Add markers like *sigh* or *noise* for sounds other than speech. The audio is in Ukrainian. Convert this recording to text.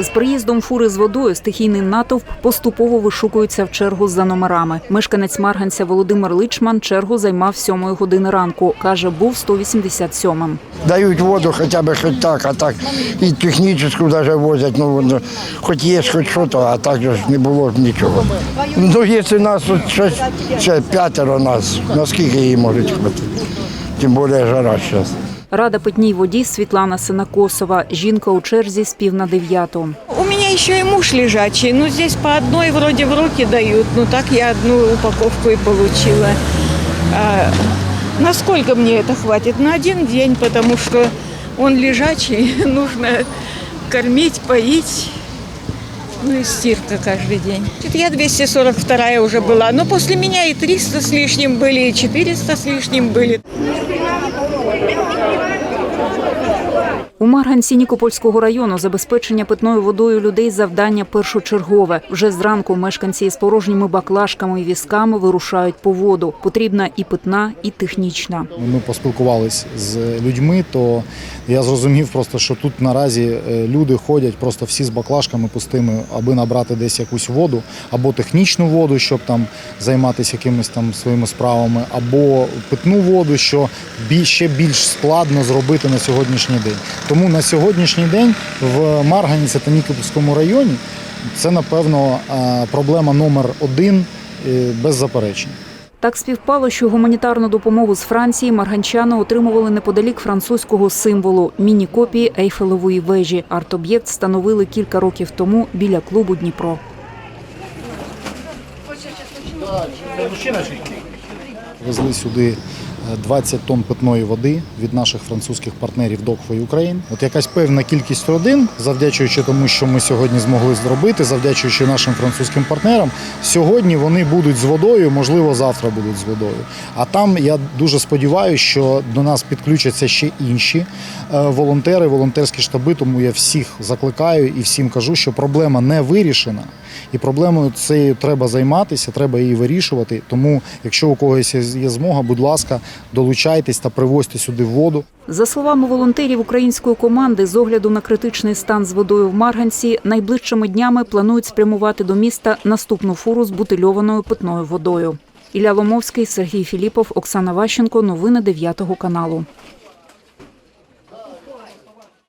З приїздом фури з водою стихійний натовп поступово вишукується в чергу за номерами. Мешканець Марганця Володимир Личман чергу займав 7 години ранку. Каже, був 187-м. Дають воду хоча б хоч так, а так і технічну навіть возять, ну, ну хоч є, хоч що то, а так ж не було нічого. Ну, якщо нас щось, ще п'ятеро нас, наскільки її можуть хватити? Тим більше жара зараз. Рада питній воді Світлана Синакосова. Жінка у черзі з пів на дев'яту. У меня еще и муж лежачий. Ну, здесь по одной вроде в руки дают. Ну, так я одну упаковку и получила. А насколько мне это хватит? На один день, потому что он лежачий. *laughs* Нужно кормить, поить. Ну и стирка каждый день. Это Я 242 уже была. Но после меня и 300 с лишним были, и 400 с лишним были. У Марганці Нікопольського району забезпечення питною водою людей завдання першочергове. Вже зранку мешканці із порожніми баклажками і візками вирушають по воду. Потрібна і питна, і технічна. Ми поспілкувалися з людьми, то я зрозумів просто, що тут наразі е, люди ходять просто всі з баклажками пустими, аби набрати десь якусь воду, або технічну воду, щоб там займатися якимись там своїми справами, або питну воду, що ще більш складно зробити на сьогоднішній день. Тому на сьогоднішній день в Марганіці та Нікопольському районі це напевно е, проблема номер один е, без заперечень. Так співпало, що гуманітарну допомогу з Франції марганчани отримували неподалік французького символу міні-копії Ейфелевої вежі. Арт-об'єкт встановили кілька років тому біля клубу Дніпро. Везли сюди е, 20 тонн питної води від наших французьких партнерів Dogway Ukraine. От якась певна кількість родин, завдячуючи тому, що ми сьогодні змогли зробити, завдячуючи нашим французьким партнерам, сьогодні вони будуть з водою, можливо, завтра будуть з водою. А там я дуже сподіваюся, що до нас підключаться ще інші е, волонтери, волонтерські штаби. Тому я всіх закликаю і всім кажу, що проблема не вирішена. І проблемою цією треба займатися, треба її вирішувати. Тому, якщо у когось є змога, будь ласка, долучайтесь та привозьте сюди воду. За словами волонтерів української команди, з огляду на критичний стан з водою в Марганці, найближчими днями планують спрямувати до міста наступну фуру з бутильованою питною водою. Ілля Ломовський, Сергій Філіпов, Оксана Ващенко. Новини 9 каналу.